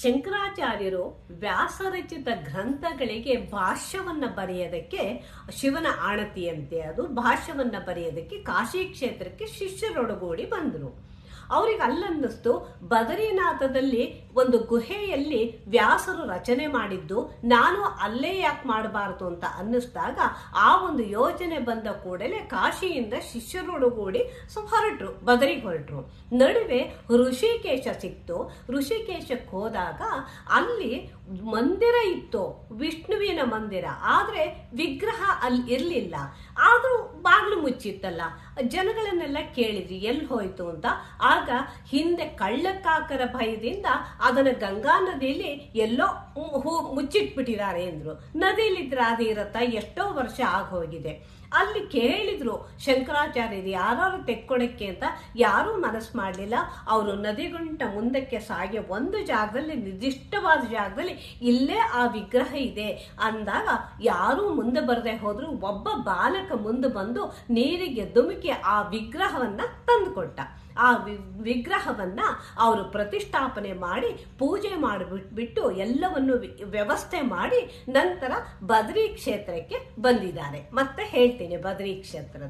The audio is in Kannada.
ಶಂಕರಾಚಾರ್ಯರು ವ್ಯಾಸರಚಿತ ಗ್ರಂಥಗಳಿಗೆ ಭಾಷ್ಯವನ್ನು ಬರೆಯೋದಕ್ಕೆ ಶಿವನ ಆಣತಿಯಂತೆ ಅದು ಭಾಷ್ಯವನ್ನು ಬರೆಯೋದಕ್ಕೆ ಕಾಶಿ ಕ್ಷೇತ್ರಕ್ಕೆ ಶಿಷ್ಯರೊಡಗೂಡಿ ಬಂದರು. ಅವ್ರಿಗೆ ಅಲ್ಲನ್ನಿಸ್ತು ಬದರಿನಾಥದಲ್ಲಿ ಒಂದು ಗುಹೆಯಲ್ಲಿ ವ್ಯಾಸರು ರಚನೆ ಮಾಡಿದ್ದು, ನಾನು ಅಲ್ಲೇ ಯಾಕೆ ಮಾಡಬಾರದು ಅಂತ ಅನ್ನಿಸ್ದಾಗ ಆ ಒಂದು ಯೋಜನೆ ಬಂದ ಕೂಡಲೇ ಕಾಶಿಯಿಂದ ಶಿಷ್ಯರೊಡಗೂಡಿ ಸೊ ಹೊರಟ್ರು ಬದರಿ ಹೊರಟ್ರು. ನಡುವೆ ಋಷಿಕೇಶ ಸಿಕ್ತು. ಋಷಿಕೇಶಕ್ಕೆ ಹೋದಾಗ ಅಲ್ಲಿ ಮಂದಿರ ಇತ್ತು, ವಿಷ್ಣುವಿನ ಮಂದಿರ. ಆದರೆ ವಿಗ್ರಹ ಅಲ್ಲಿ ಇರಲಿಲ್ಲ. ಆದರೂ ಬಾಗ್ಲು ಮುಚ್ಚಿತ್ತಲ್ಲ. ಜನಗಳನ್ನೆಲ್ಲ ಕೇಳಿದ್ರಿ ಎಲ್ಲಿ ಹೋಯ್ತು ಅಂತ. ಆಗ ಹಿಂದೆ ಕಳ್ಳಕಾಕರ ಭಯದಿಂದ ಅದನ್ನ ಗಂಗಾ ನದಿಯಲ್ಲಿ ಎಲ್ಲೋ ಹೂ ಮುಚ್ಚಿಟ್ಬಿಟ್ಟಿದ್ದಾರೆ ಅಂದ್ರು ನದಿಲಿದ್ರೆ ಅದು ಇರತ್ತ ಎಷ್ಟೋ ವರ್ಷ ಆಗೋಗಿದೆ ಅಲ್ಲಿ ಕೇಳಿದ್ರು, ಶಂಕರಾಚಾರ್ಯರು ಯಾರು ತೆಕ್ಕೊಳಕ್ಕೆ ಅಂತ ಯಾರೂ ಮನಸ್ಸು ಮಾಡಲಿಲ್ಲ. ಅವರು ನದಿಗುಂಟ ಮುಂದಕ್ಕೆ ಸಾಗಿ ಒಂದು ಜಾಗದಲ್ಲಿ, ನಿರ್ದಿಷ್ಟವಾದ ಜಾಗದಲ್ಲಿ ಇಲ್ಲೇ ಆ ವಿಗ್ರಹ ಇದೆ ಅಂದಾಗ ಯಾರೂ ಮುಂದೆ ಬರದೆ ಹೋದ್ರು. ಒಬ್ಬ ಬಾಲಕ ಮುಂದೆ ಬಂದು ನೀರಿಗೆ ಧುಮುಕಿ ಆ ವಿಗ್ರಹವನ್ನ ತಂದುಕೊಟ್ಟ. ಆ ವಿಗ್ರಹವನ್ನ ಅವರು ಪ್ರತಿಷ್ಠಾಪನೆ ಮಾಡಿ, ಪೂಜೆ ಮಾಡಿಬಿಟ್ಟು ಎಲ್ಲವನ್ನು ವ್ಯವಸ್ಥೆ ಮಾಡಿ ನಂತರ ಬದ್ರಿ ಕ್ಷೇತ್ರಕ್ಕೆ ಬಂದಿದ್ದಾರೆ. ಮತ್ತೆ ಹೇಳ್ತೀನಿ ಬದ್ರಿ ಕ್ಷೇತ್ರದ್ದು.